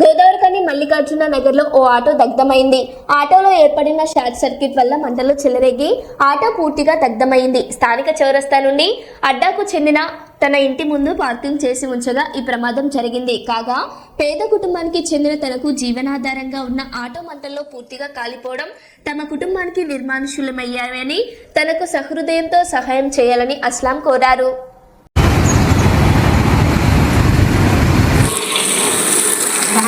గోదావరికని మల్లికార్జున నగర్లో ఓ ఆటో దగ్ధమైంది. ఆటోలో ఏర్పడిన షార్ట్ సర్క్యూట్ వల్ల మంటలు చెలరేగి ఆటో పూర్తిగా దగ్ధమైంది. స్థానిక చౌరస్తా నుండి అడ్డాకు చెందిన తన ఇంటి ముందు పార్కింగ్ చేసి ఉంచగా ఈ ప్రమాదం జరిగింది. కాగా పేద కుటుంబానికి చెందిన తనకు జీవనాధారంగా ఉన్న ఆటో మంటల్లో పూర్తిగా కాలిపోవడం తమ కుటుంబానికి నిర్మానుషులమయ్యాయని తనకు సహృదయంతో సహాయం చేయాలని అస్లాం కోరారు.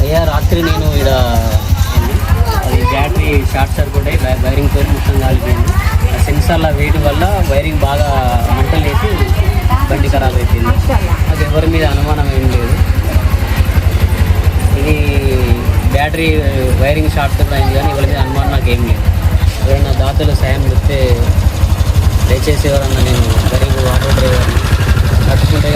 అయ్యా రాత్రి నేను ఇక్కడ అది బ్యాటరీ షార్ట్ సర్క్యూట్ అయ్యి వై- వైరింగ్ పోయి మొత్తం కాలిపోయింది. ఆ సెన్సార్ల వేయడం వల్ల వైరింగ్ బాగా మంటలు వేసి బండి ఖరాబ్ అయిపోయింది. అది ఎవరి మీద అనుమానం ఏం లేదు. ఇది బ్యాటరీ వైరింగ్ షార్ట్ సర్క్యూట్ అయింది కానీ ఎవరి మీద అనుమానం నాకు ఏం లేదు. ఎవరైనా దాతలు సాయం చెప్తే దయచేసి ఎవరన్నా నేను గరీబ్ ఆటో డ్రైవర్ని నడుచుకుంటే